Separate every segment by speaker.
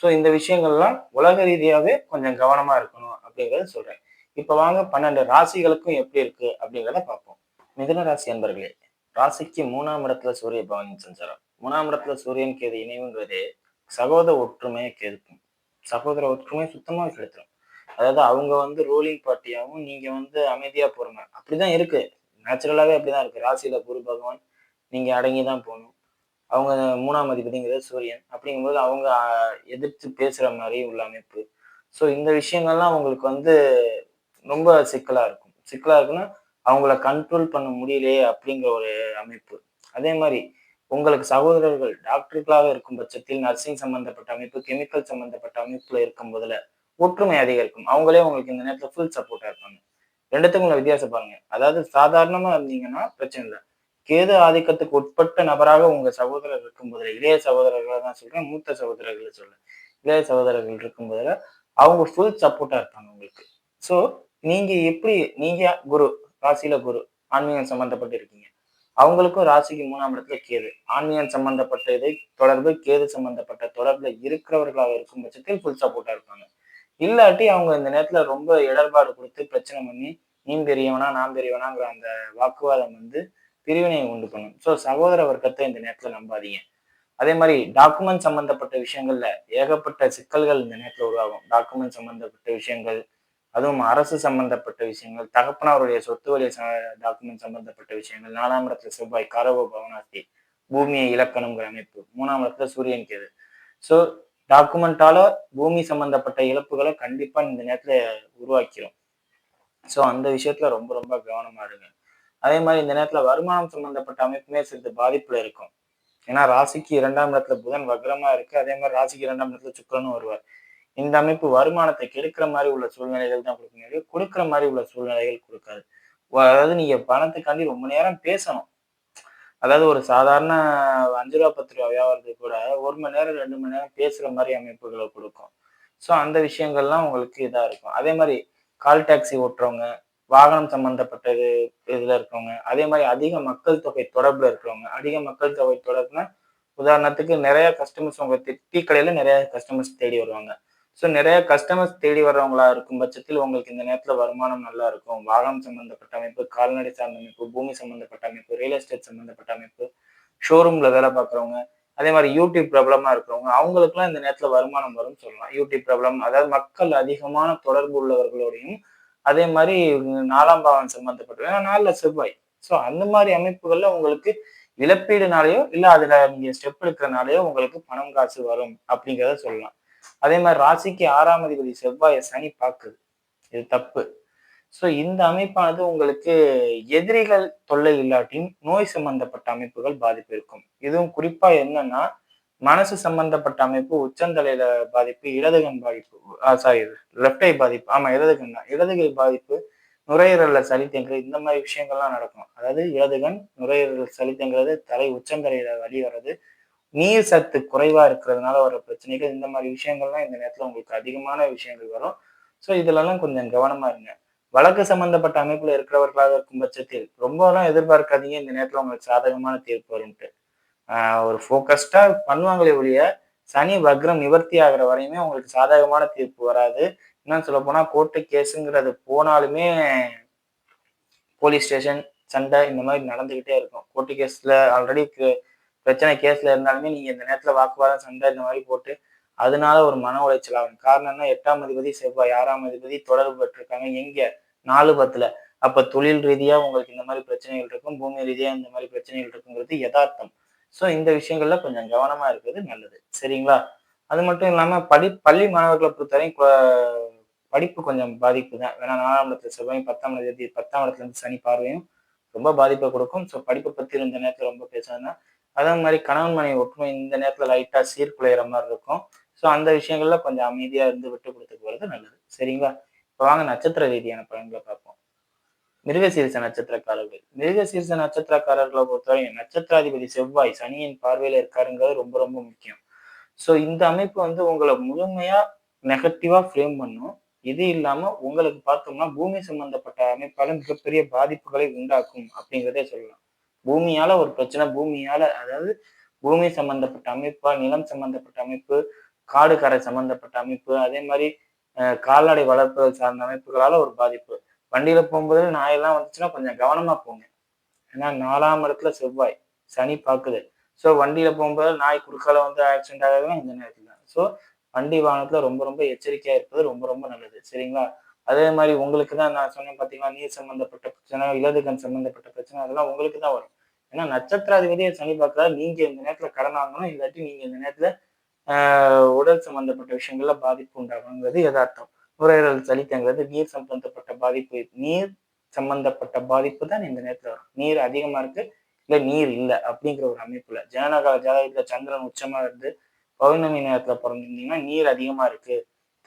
Speaker 1: So இந்த விஷயங்கள்லாம் உலக ரீதியாகவே கொஞ்சம் கவனமாக இருக்கணும் அப்படிங்கிறத சொல்கிறேன் இப்போ வாங்க பன்னெண்டு ராசிகளுக்கும் எப்படி இருக்கு அப்படிங்கிறத பார்ப்போம். மிதுன ராசி அன்பர்களே ராசிக்கு மூணாம் இடத்துல சூரிய பவன் சஞ்சாரம். மூணாம் இடத்துல சூரியன் கேது இணைவுங்கிறது சகோதர ஒற்றுமையை கேதுக்கும் சகோதர ஒற்றுமையை சுத்தமாக கெடுத்துரும். அதாவது அவங்க வந்து ரூலிங் பார்ட்டியாகவும் நீங்கள் வந்து அமைதியாக போகிறவங்க அப்படிதான் இருக்கு. நேச்சுரலாகவே அப்படிதான் இருக்கு. ராசியில குரு பகவான் நீங்கள் அடங்கி தான் போகணும். அவங்க மூணாம் அதிபதிங்கிறது சூரியன். அப்படிங்கும்போது அவங்க எதிர்த்து பேசுற மாதிரி உள்ள அமைப்பு. ஸோ இந்த விஷயங்கள்லாம் அவங்களுக்கு வந்து ரொம்ப சிக்கலா இருக்கும். சிக்கலா இருக்குன்னா அவங்கள கண்ட்ரோல் பண்ண முடியலையே அப்படிங்கிற ஒரு அமைப்பு. அதே மாதிரி உங்களுக்கு சகோதரர்கள் டாக்டர்களாக இருக்கும் பட்சத்தில் நர்சிங் சம்பந்தப்பட்ட அமைப்பு கெமிக்கல் சம்பந்தப்பட்ட அமைப்புல இருக்கும் போதுல ஒற்றுமை அதிகரிக்கும். அவங்களே உங்களுக்கு இந்த நேரத்தில் ஃபுல் சப்போர்ட்டா இருப்பாங்க. ரெண்டுத்துக்கும் உள்ள வித்தியாசம் பாருங்க. அதாவது சாதாரணமா இருந்தீங்கன்னா பிரச்சனை இல்லை. கேது ஆதிக்கத்துக்கு உட்பட்ட நபராக உங்க சகோதரர் இருக்கும் போதுல இளைய சகோதரர்களை தான் சொல்றேன் மூத்த சகோதரர்களை சொல்றேன். இளைய சகோதரர்கள் இருக்கும் போதுல அவங்க ஃபுல் சப்போர்ட்டா இருப்பாங்க உங்களுக்கு. ஸோ நீங்க எப்படி நீங்க குரு ராசியில குரு ஆன்மீகம் சம்பந்தப்பட்டு இருக்கீங்க. அவங்களுக்கும் ராசிக்கு மூணாம் இடத்துல கேது. ஆன்மீகம் சம்பந்தப்பட்ட இதை தொடர்பு கேது சம்பந்தப்பட்ட தொடர்புல இருக்கிறவர்களாக இருக்கும் பட்சத்தில் ஃபுல் சப்போர்ட்டா இருப்பாங்க. இல்லாட்டி அவங்க இந்த நேரத்துல ரொம்ப இடர்பாடு கொடுத்து பிரச்சனை பண்ணி நீ பெரியவனா நான் பெரியவனாங்கிற அந்த வாக்குவாதம் வந்து பிரிவினையை உண்டு பண்ணும். ஸோ சகோதர வர்க்கத்தை இந்த நேரத்தில் நம்பாதீங்க. அதே மாதிரி டாக்குமெண்ட் சம்பந்தப்பட்ட விஷயங்கள்ல ஏகப்பட்ட சிக்கல்கள் இந்த நேரத்தில் உருவாகும். டாக்குமெண்ட் சம்பந்தப்பட்ட விஷயங்கள் அதுவும் அரசு சம்பந்தப்பட்ட விஷயங்கள் தகப்பனாருடைய சொத்து வழி டாக்குமெண்ட் சம்பந்தப்பட்ட விஷயங்கள் நாலாம் இடத்துல செவ்வாய் கரவ பவனாஸ்தி பூமியை இலக்கணங்கிற அமைப்பு மூணாம் இடத்துல சூரியன் கேது. ஸோ டாக்குமெண்டால பூமி சம்பந்தப்பட்ட இழப்புகளை கண்டிப்பா இந்த நேரத்துல உருவாக்கிறோம் ஸோ அந்த விஷயத்துல ரொம்ப ரொம்ப கவனமா இருங்க. அதே மாதிரி இந்த நேரத்துல வருமானம் சம்பந்தப்பட்ட அமைப்புமே சிறிது பாதிப்புல இருக்கும். ஏன்னா ராசிக்கு இரண்டாம் இடத்துல புதன் வக்ரமா இருக்கு. அதே மாதிரி ராசிக்கு இரண்டாம் இடத்துல சுக்கரனும் வருவார். இந்த அமைப்பு வருமானத்தை கெடுக்கிற மாதிரி உள்ள சூழ்நிலைகள் தான் கொடுக்கணும் முடியும் கொடுக்குற மாதிரி உள்ள சூழ்நிலைகள் கொடுக்காது. அதாவது நீங்க பணத்துக்காண்டி ரொம்ப நேரம் பேசணும். அதாவது ஒரு சாதாரண அஞ்சு ரூபா பத்து ரூபா வியாபாரத்துக்கு கூட ஒரு மணி நேரம் ரெண்டு மணி நேரம் பேசுற மாதிரி அமைப்புகளை கொடுக்கும். ஸோ அந்த விஷயங்கள்லாம் உங்களுக்கு இதாக இருக்கும். அதே மாதிரி கால் டாக்ஸி ஓட்டுறவங்க வாகனம் சம்பந்தப்பட்டது இதில் இருக்கிறவங்க இருக்கவங்க. அதே மாதிரி அதிக மக்கள் தொகை தொடர்பில் இருக்கிறவங்க அதிக மக்கள் தொகை தொடர்புனா உதாரணத்துக்கு நிறைய கஸ்டமர்ஸ் உங்க டீ கடையில நிறைய கஸ்டமர்ஸ் தேடி வருவாங்க. ஸோ நிறைய கஸ்டமர்ஸ் தேடி வர்றவங்களா இருக்கும் பட்சத்தில் உங்களுக்கு இந்த நேரத்தில் வருமானம் நல்லா இருக்கும். வாகனம் சம்பந்தப்பட்ட அமைப்பு கால்நடை சார்ந்த அமைப்பு பூமி சம்பந்தப்பட்ட அமைப்பு ரியல் எஸ்டேட் சம்பந்தப்பட்ட அமைப்பு ஷோரூம்ல வேலை பார்க்குறவங்க அதே மாதிரி யூடியூப் பிரபலமா இருக்கிறவங்க அவங்களுக்குலாம் இந்த நேரத்தில் வருமானம் வரும்னு சொல்லலாம். யூடியூப் பிரபலம் அதாவது மக்கள் அதிகமான தொடர்பு உள்ளவர்களோடையும் அதே மாதிரி நாலாம் பாவம் சம்பந்தப்பட்ட ஏன்னா நாளில் செவ்வாய். ஸோ அந்த மாதிரி அமைப்புகள்ல உங்களுக்கு இழப்பீடுனாலேயோ இல்லை அதுல நீங்க ஸ்டெப் எடுக்கிறனாலேயோ உங்களுக்கு பணம் காசு வரும் அப்படிங்கிறத சொல்லலாம். அதே மாதிரி ராசிக்கு ஆறாம் அதிபதி செவ்வாயை சனி பார்க்குது. இது தப்பு. ஸோ இந்த அமைப்பானது உங்களுக்கு எதிரிகள் தொல்லை இல்லாட்டியும் நோய் சம்பந்தப்பட்ட அமைப்புகள் பாதிப்பு இருக்கும். இதுவும் குறிப்பா என்னன்னா மனசு சம்பந்தப்பட்ட அமைப்பு உச்சந்தலையில பாதிப்பு இடதுகன் பாதிப்பு சாரி லெப்ட் ஐ பாதிப்பு ஆமா இடதுகன் தான். இடதுகை பாதிப்பு நுரையீரல்ல சளி தேங்குறது இந்த மாதிரி விஷயங்கள்லாம் நடக்கும். அதாவது இடதுகன் நுரையீரல் சளி தேங்குறது தலை உச்சந்தலையில வலி வர்றது நீர் சத்து குறைவா இருக்கிறதுனால வர பிரச்சனைகள் இந்த மாதிரி விஷயங்கள்லாம் இந்த நேரத்துல உங்களுக்கு அதிகமான விஷயங்கள் வரும். ஸோ இதுலலாம் கொஞ்சம் கவனமா இருங்க. வழக்கு சம்பந்தப்பட்ட அமைப்புல இருக்கிறவர்களாக இருக்கும் பட்சத்தில் ரொம்பலாம் எதிர்பார்க்காதீங்க இந்த நேரத்துல உங்களுக்கு சாதகமான தீர்ப்பு வரும்ட்டு ஒரு ஃபோக்கஸ்டாக பண்ணுவாங்களே ஒழிய சனி வக்ரம் நிவர்த்தி ஆகிற வரையுமே உங்களுக்கு சாதகமான தீர்ப்பு வராது. இன்னும் சொல்ல போனால் கோர்ட்டு கேஸுங்கிறது போனாலுமே போலீஸ் ஸ்டேஷன் சண்டை இந்த மாதிரி நடந்துக்கிட்டே இருக்கும். கோர்ட்டு கேஸில் ஆல்ரெடி பிரச்சனை கேஸில் இருந்தாலுமே நீங்கள் இந்த நேரத்தில் வாக்குவாதம் சண்டை இந்த மாதிரி போட்டு அதனால ஒரு மன உளைச்சல் ஆகும். காரணம்னா எட்டாம் அதிபதி செவ்வாய் ஆறாம் அதிபதி தொடர்பு பெற்றிருக்காங்க. எங்கே? நாலு பத்தில். அப்போ தொழில் ரீதியாக உங்களுக்கு இந்த மாதிரி பிரச்சனைகள் இருக்கும் பூமி ரீதியாக இந்த மாதிரி பிரச்சனைகள் இருக்குங்கிறது யதார்த்தம். ஸோ இந்த விஷயங்கள்ல கொஞ்சம் கவனமா இருக்கிறது நல்லது. சரிங்களா? அது மட்டும் இல்லாம படி பள்ளி மாணவர்களை பொறுத்தவரையும் படிப்பு கொஞ்சம் பாதிப்பு தான். வேணா நாலாம் இடத்துல செவ்வாயும் பத்தாம் தேதி பத்தாம் இடத்துல இருந்து சனி பார்வையும் ரொம்ப பாதிப்பை கொடுக்கும். ஸோ படிப்பை பத்தி இந்த நேரத்தில் ரொம்ப பேசாதுன்னா அதே மாதிரி கணவன் மனைவி ஒற்றுமை இந்த நேரத்தில் லைட்டாக சீர்குலையிற மாதிரி இருக்கும். ஸோ அந்த விஷயங்கள்ல கொஞ்சம் அமைதியாக இருந்து விட்டு கொடுத்து போகிறது நல்லது. சரிங்களா? இப்போ வாங்க நட்சத்திர ரீதியான பலன்களை பார்ப்போம். மிருகசீரிச நட்சத்திரக்காரர்கள். மிருகசீரிச நட்சத்திரக்காரர்களை பொறுத்தவரை நட்சத்திராதிபதி செவ்வாய் சனியின் பார்வையில இருக்காருங்கிறது ரொம்ப ரொம்ப முக்கியம். ஸோ இந்த அமைப்பு வந்து உங்களை முழுமையா நெகட்டிவா ஃப்ரேம் பண்ணும். இது இல்லாம உங்களுக்கு பார்த்தோம்னா பூமி சம்பந்தப்பட்ட அமைப்பால மிகப்பெரிய பாதிப்புகளை உண்டாக்கும் அப்படிங்கிறதே சொல்லலாம். பூமியால ஒரு பிரச்சனை பூமியால அதாவது பூமி சம்பந்தப்பட்ட அமைப்பா நிலம் சம்பந்தப்பட்ட அமைப்பு காடு கரை சம்பந்தப்பட்ட அமைப்பு அதே மாதிரி கால்நடை வளர்ப்புகள் சார்ந்த அமைப்புகளால ஒரு பாதிப்பு. வண்டியில போகும்போது நாயெல்லாம் வந்துச்சுன்னா கொஞ்சம் கவனமா போங்க. ஏன்னா நாலாம் இடத்துல செவ்வாய் சனி பாக்குது ஸோ வண்டியில போகும்போது நாய் குறுக்கால வந்து ஆக்சிடென்ட் ஆகவே இந்த நேரத்துல. தான் ஸோ வண்டி வாகனத்துல ரொம்ப ரொம்ப எச்சரிக்கையா இருப்பது ரொம்ப ரொம்ப நல்லது. சரிங்களா? அதே மாதிரி உங்களுக்கு தான் நான் சொன்னேன் பார்த்தீங்கன்னா நீர் சம்பந்தப்பட்ட பிரச்சனை இலதுகன் சம்பந்தப்பட்ட பிரச்சனை அதெல்லாம் உங்களுக்கு தான் வரும். ஏன்னா நட்சத்திராதிபதியை சனி பார்க்கறதா நீங்க இந்த நேரத்துல கடன் வாங்கணும் இல்லாட்டி நீங்க இந்த நேரத்துல உடல் சம்பந்தப்பட்ட விஷயங்கள்ல பாதிப்பு உண்டாகுங்கிறது யதார்த்தம். நுரையீரல் சளித்தங்கிறது நீர் சம்பந்தப்பட்ட பாதிப்பு நீர் சம்பந்தப்பட்ட பாதிப்பு தான் இந்த நேரத்தில் வரும். நீர் அதிகமா இருக்கு இல்ல நீர் இல்லை அப்படிங்கிற ஒரு அமைப்புல. ஜனனகால ஜாதகத்துல சந்திரன் உச்சமா இருந்து பௌர்ணமி நேரத்துல பிறந்திருந்தீங்கன்னா நீர் அதிகமா இருக்கு.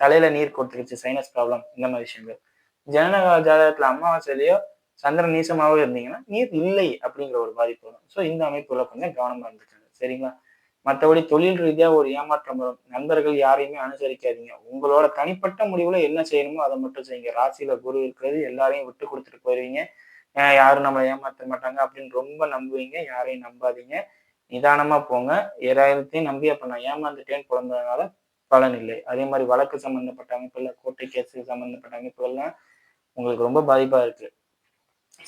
Speaker 1: தலையில நீர் கொடுத்துருச்சு சைனஸ் ப்ராப்ளம் இந்த மாதிரி விஷயங்கள். ஜனனகால ஜாதகத்துல அமாவாசையிலேயோ சந்திரன் நீசமாவே இருந்தீங்கன்னா நீர் இல்லை அப்படிங்கிற ஒரு பாதிப்பு வரும். ஸோ இந்த அமைப்புல கொஞ்சம் கவனமா இருந்துக்காங்க. சரிங்களா? மற்றபடி தொழில் ரீதியாக ஒரு ஏமாற்றம் வரும். நண்பர்கள் யாரையுமே அனுசரிக்காதீங்க. உங்களோட தனிப்பட்ட முடிவுல என்ன செய்யணுமோ அதை மட்டும் செய்யுங்க. ராசியில குரு இருக்கிறது எல்லாரையும் விட்டு கொடுத்துட்டு போயிருவீங்க. யாரும் நம்மளை ஏமாற்ற மாட்டாங்க அப்படின்னு ரொம்ப நம்புவீங்க. யாரையும் நம்பாதீங்க. நிதானமா போங்க. ஏழாயிரத்தையும் நம்பி அப்ப நான் ஏமாந்துட்டேன்னு பிறந்ததுனால பலன் இல்லை. அதே மாதிரி வழக்கு சம்பந்தப்பட்ட அமைப்புல கோர்ட்டு கேஸு சம்பந்தப்பட்ட அமைப்புகள்லாம் உங்களுக்கு ரொம்ப பாதிப்பா இருக்கு.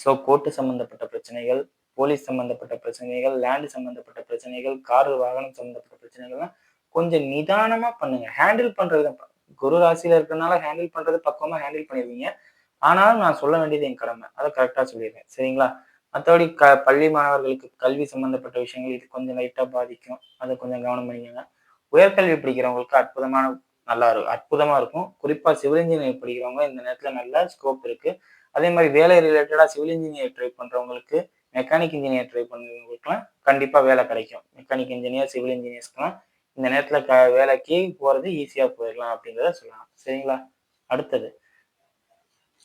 Speaker 1: ஸோ கோர்ட்டு சம்பந்தப்பட்ட பிரச்சனைகள் போலீஸ் சம்பந்தப்பட்ட பிரச்சனைகள் லேண்டு சம்பந்தப்பட்ட பிரச்சனைகள் கார் வாகனம் சம்பந்தப்பட்ட பிரச்சனைகள்லாம் கொஞ்சம் நிதானமா பண்ணுங்க. ஹேண்டில் பண்றது குரு ராசியில இருக்கிறனால ஹேண்டில் பண்றது பக்குவமா ஹேண்டில் பண்ணிடுவீங்க. ஆனாலும் நான் சொல்ல வேண்டியது என் கடமை. அதை கரெக்டா சொல்லிடுறேன். சரிங்களா? மற்றபடி க பள்ளி மாணவர்களுக்கு கல்வி சம்பந்தப்பட்ட விஷயங்கள் இது கொஞ்சம் லைட்டா பாதிக்கும். அதை கொஞ்சம் கவனம் பண்ணிக்கோங்க. உயர்கல்வி படிக்கிறவங்களுக்கு அற்புதமான நல்லா இருக்கும். அற்புதமா இருக்கும். குறிப்பா சிவில் இன்ஜினியர் படிக்கிறவங்க இந்த நேரத்துல நல்ல ஸ்கோப் இருக்கு. அதே மாதிரி வேலை ரிலேட்டடா சிவில் இன்ஜினியர் ட்ரை பண்றவங்களுக்கு மெக்கானிக் இன்ஜினியர் ட்ரை பண்ணுறவங்களுக்குலாம் கண்டிப்பாக வேலை கிடைக்கும். மெக்கானிக் இன்ஜினியர் சிவில் இன்ஜினியர்ஸ்க்குலாம் இந்த நேரத்தில் க வேலைக்கு போகிறது ஈஸியாக போயிடலாம் அப்படிங்கிறத சொல்லலாம். சரிங்களா? அடுத்தது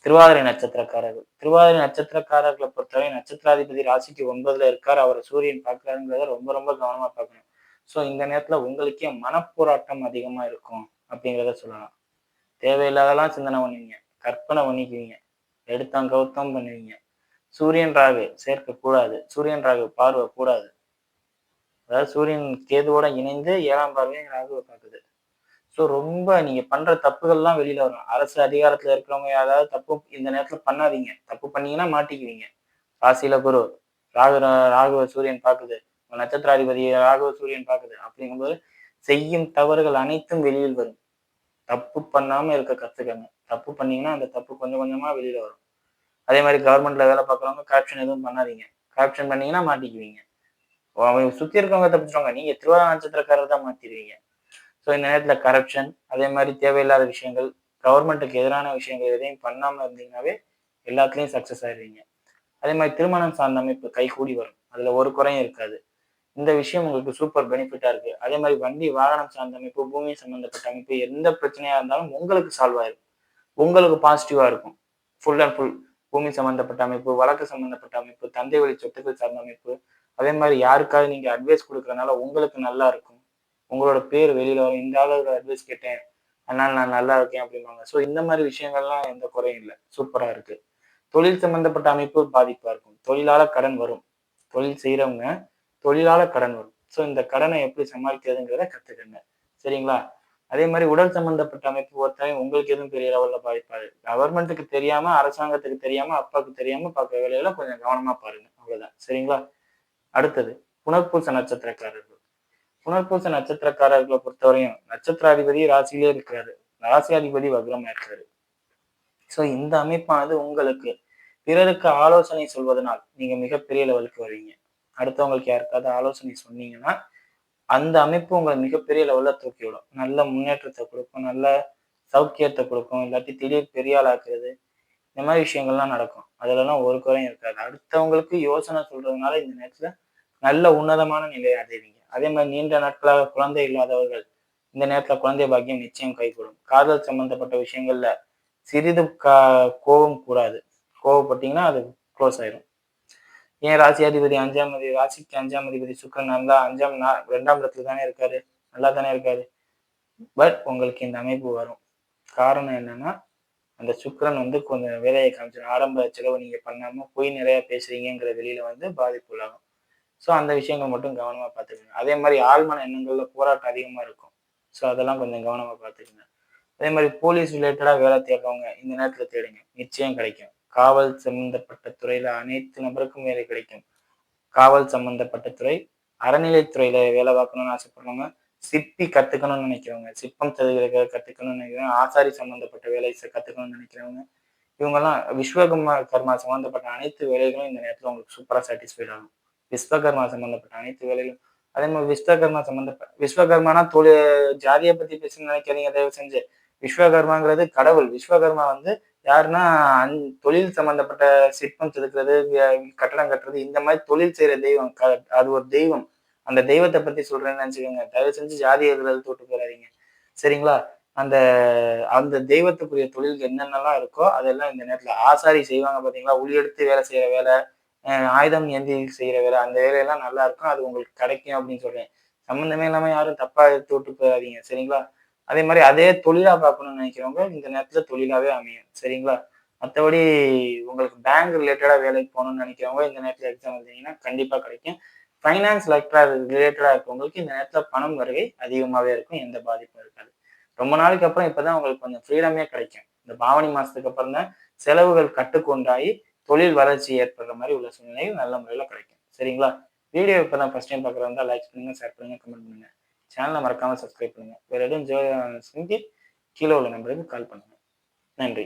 Speaker 1: திருவாதிரை நட்சத்திரக்காரர்கள். திருவாதிரை நட்சத்திரக்காரர்களை பொறுத்தவரை நட்சத்திராதிபதி ராசிக்கு ஒன்பதுல இருக்கார். அவர் சூரியன் பார்க்கறாருங்கிறத ரொம்ப ரொம்ப கவனமா பார்க்கணும். ஸோ இந்த நேரத்துல உங்களுக்கே மனப்போராட்டம் அதிகமா இருக்கும் அப்படிங்கிறத சொல்லலாம். தேவையில்லாதெல்லாம் சிந்தனை பண்ணுவீங்க. கற்பனை பண்ணிக்குவீங்க. எடுத்தாங்க கவுத்தம் பண்ணுவீங்க. சூரியன் ராகு சேர்க்கக்கூடாது. சூரியன் ராகு பார்வை கூடாது அதாவது சூரியன் கேதுவோட இணைந்து ஏழாம் பார்வையும் ராகுவை பார்க்குது. ஸோ ரொம்ப நீங்க பண்ற தப்புகள்லாம் வெளியில வரும் அரசு அதிகாரத்துல இருக்கிறவங்க யாராவது தப்பு இந்த நேரத்துல பண்ணாதீங்க. தப்பு பண்ணீங்கன்னா மாட்டிக்குவீங்க. ராசியில குரு ராகு ராகுவ சூரியன் பார்க்குது. நட்சத்திராதிபதி ராகுவ சூரியன் பார்க்குது. அப்படிங்கும்போது செய்யும் தவறுகள் அனைத்தும் வெளியில் வரும். தப்பு பண்ணாம இருக்க கத்துக்கங்க. தப்பு பண்ணீங்கன்னா அந்த தப்பு கொஞ்சம் கொஞ்சமா வெளியில வரும். அதே மாதிரி கவர்மெண்ட்ல வேலை பார்க்குறவங்க கரப்ஷன் எதுவும் பண்ணாதீங்க. கரப்ஷன் பண்ணீங்கன்னா மாட்டிக்குவீங்க. அவங்க சுத்தி இருக்கவங்க தப்பிச்சிருவாங்க. நீங்க திருவாரூர் நட்சத்திரக்காரர் தான் மாத்திடுவீங்க ஸோ இந்த நேரத்தில் கரப்ஷன் அதே மாதிரி தேவையில்லாத விஷயங்கள் கவர்மெண்ட்டுக்கு எதிரான விஷயங்கள் எதையும் பண்ணாமல் இருந்தீங்கன்னாவே எல்லாத்துலேயும் சக்ஸஸ் ஆயிடுவீங்க அதே மாதிரி திருமணம் சார்ந்த அமைப்பு கை கூடி வரும். அதில் ஒரு குறையும் இருக்காது. இந்த விஷயம் உங்களுக்கு சூப்பர் பெனிஃபிட்டா இருக்கு. அதே மாதிரி வண்டி வாகனம் சார்ந்த அமைப்பு பூமி சம்பந்தப்பட்ட அமைப்பு எந்த பிரச்சனையா இருந்தாலும் உங்களுக்கு சால்வ் ஆயிருக்கும் உங்களுக்கு பாசிட்டிவா இருக்கும். ஃபுல் அண்ட் ஃபுல் பூமி சம்பந்தப்பட்ட அமைப்பு வழக்கு சம்பந்தப்பட்ட அமைப்பு தந்தை வழி சொத்துக்கள் சார்ந்த அமைப்பு அதே மாதிரி யாருக்காவது நீங்க அட்வைஸ் கொடுக்கறதுனால உங்களுக்கு நல்லா இருக்கும். உங்களோட பேர் வெளியில வரும். இந்த ஆளோட அட்வைஸ் கேட்டேன். அதனால நான் நல்லா இருக்கேன் அப்படிம்பாங்க. ஸோ இந்த மாதிரி விஷயங்கள்லாம் எந்த குறையும் இல்லை. சூப்பரா இருக்கு. தொழில் சம்பந்தப்பட்ட அமைப்பு பாதிப்பா இருக்கும். தொழிலாள கடன் வரும். தொழில் செய்யறவங்க தொழிலால கடன் வரும். ஸோ இந்த கடனை எப்படி சமாளிக்கிறதுங்கிறத கத்துக்கங்க. சரிங்களா? அதே மாதிரி உடல் சம்பந்தப்பட்ட அமைப்பு பொறுத்தவரை உங்களுக்கு எதுவும் பெரிய லெவலில் பாதிப்பாது. கவர்மெண்ட்டுக்கு தெரியாம அரசாங்கத்துக்கு தெரியாம அப்பாவுக்கு தெரியாம பார்க்க வேலையில கொஞ்சம் கவனமா பாருங்க. அவ்வளவுதான். சரிங்களா? அடுத்தது புனர்பூச நட்சத்திரக்காரர்கள். புனர்பூச நட்சத்திரக்காரர்களை பொறுத்தவரையும் நட்சத்திராதிபதி ராசியிலே இருக்கிறாரு. ராசியாதிபதி வக்ரமா இருக்காரு ஸோ இந்த அமைப்பானது உங்களுக்கு பிறருக்கு ஆலோசனை சொல்வதனால் நீங்க மிகப்பெரிய லெவலுக்கு வருவீங்க. அடுத்தவங்களுக்கு யாருக்காவது ஆலோசனை சொன்னீங்கன்னா அந்த அமைப்பு உங்களை மிகப்பெரிய லெவலில் தூக்கி விடும். நல்ல முன்னேற்றத்தை கொடுக்கும் நல்ல சௌக்கியத்தை கொடுக்கும். இல்லாட்டி திடீர் பெரிய ஆளாக்குறது இந்த மாதிரி விஷயங்கள்லாம் நடக்கும். அதுலலாம் ஒரு குறையும் இருக்காது. அடுத்தவங்களுக்கு யோசனை சொல்றதுனால இந்த நேரத்தில் நல்ல உன்னதமான நிலையை அடைவீங்க. அதே மாதிரி நீண்ட நாட்களாக குழந்தை இல்லாதவர்கள் இந்த நேரத்தில் குழந்தை பாக்கியம் நிச்சயம் கைகூடும். காதல் சம்பந்தப்பட்ட விஷயங்கள்ல சிறிது கா கோபம் கூடாது. கோவப்பட்டீங்கன்னா அது க்ளோஸ் ஆயிரும். ஏன் ராசி அதிபதி அஞ்சாம் அதிபதி ராசிக்கு அஞ்சாம் அதிபதி சுக்கரன் நல்லா அஞ்சாம் நா ரெண்டாம் இடத்துல தானே இருக்காரு. நல்லா தானே இருக்காரு. பட் உங்களுக்கு இந்த அமைப்பு வரும். காரணம் என்னன்னா அந்த சுக்கரன் வந்து கொஞ்சம் வேலையை காமிச்சிடும் ஆரம்ப செலவு நீங்க பண்ணாம போய் நிறைய பேசுறீங்கிற வெளியில வந்து பாதிப்பு உள்ளாகும். ஸோ அந்த விஷயங்கள் மட்டும் கவனமா பார்த்துக்கோங்க அதே மாதிரி ஆழ்மன எண்ணங்கள்ல போராட்டம் அதிகமா இருக்கும். ஸோ அதெல்லாம் கொஞ்சம் கவனமா பார்த்துக்கோங்க. அதே மாதிரி போலீஸ் ரிலேட்டடா வேலை தேடுறவங்க இந்த நேரத்துல தேடுங்க. நிச்சயம் கிடைக்கும். காவல் சம்பந்தப்பட்ட துறையில அனைத்து நபருக்கும் வேலை கிடைக்கும். காவல் சம்பந்தப்பட்ட துறை அறநிலைத்துறையில வேலை பார்க்கணும்னு ஆசைப்படுறவங்க சிற்பி கத்துக்கணும்னு நினைக்கிறவங்க சிற்பம் செதுக்கிறத கத்துக்கணும்னு நினைக்கிறவங்க ஆசாரி சம்பந்தப்பட்ட வேலை கத்துக்கணும்னு நினைக்கிறவங்க இவங்கெல்லாம் விஸ்வகர்மா கர்மா சம்பந்தப்பட்ட அனைத்து வேலைகளும் இந்த நேரத்துல உங்களுக்கு சூப்பரா சாட்டிஸ்ஃபைட் ஆகும். விஸ்வகர்மா சம்பந்தப்பட்ட அனைத்து வேலைகளும் அதே மாதிரி விஸ்வகர்மா சம்பந்தப்பட்ட விஸ்வகர்மானா தொழில் ஜாதியை பத்தி பேசணும்னு நினைக்கிறீங்க தயவு செஞ்சு. விஸ்வகர்மாங்கிறது கடவுள். விஸ்வகர்மா வந்து யாருன்னா தொழில் சம்பந்தப்பட்ட சிற்பம் செதுக்கிறது கட்டடம் கட்டுறது இந்த மாதிரி தொழில் செய்யற தெய்வம் அது ஒரு தெய்வம். அந்த தெய்வத்தை பத்தி சொல்றேன்னு நினைச்சுக்கோங்க. தயவு செஞ்சு ஜாதி எழுதுறது தொட்டு போறாதீங்க சரிங்களா? அந்த அந்த தெய்வத்துக்குரிய தொழிலுக்கு என்னென்னலாம் இருக்கோ அதெல்லாம் இந்த நேரத்துல ஆசாரி செய்வாங்க பாத்தீங்களா? உளி எடுத்து வேலை செய்யற வேலை ஆயுதம் ஏந்தி செய்யற வேலை அந்த வேலையெல்லாம் நல்லா இருக்கும். அது உங்களுக்கு கிடைக்கும் அப்படின்னு சொல்றேன். சம்மந்தமே இல்லாம யாரும் தப்பா தொட்டு விட்டு போயிடாதீங்க சரிங்களா? அதே மாதிரி அதே தொழிலா பார்க்கணும்னு நினைக்கிறவங்க இந்த நேரத்துல தொழிலாவே அமையும். சரிங்களா? மற்றபடி உங்களுக்கு பேங்க் ரிலேட்டடா வேலைக்கு போகணும்னு நினைக்கிறவங்க இந்த நேரத்துல எக்ஸாம் எழுதிங்கன்னா கண்டிப்பா கிடைக்கும். ஃபைனான்ஸ் லெக்டரா ரிலேட்டடா இருக்கவங்களுக்கு இந்த நேரத்துல பணம் வருகை அதிகமாவே இருக்கும் எந்த பாதிப்பும் இருக்காது. ரொம்ப நாளைக்கு அப்புறம் இப்பதான் உங்களுக்கு கொஞ்சம் ஃப்ரீடமே கிடைக்கும். இந்த பாவனி மாசத்துக்கு அப்புறம் தான் செலவுகள் கட்டுக்கொண்டாகி தொழில் வளர்ச்சி ஏற்படுற மாதிரி உள்ள சூழ்நிலையும் நல்ல முறையில் கிடைக்கும். சரிங்களா? வீடியோ இப்போ தான் ஃபஸ்ட் டைம் பார்க்குறதா லைக் பண்ணுங்க ஷேர் பண்ணுங்க கமெண்ட் பண்ணுங்க. சேனலை மறக்காமல் சப்ஸ்கிரைப் பண்ணுங்கள் வேறு எதுவும் ஜோ சந்தி கீழே உள்ள நம்பருக்கு கால் பண்ணுங்கள் நன்றி.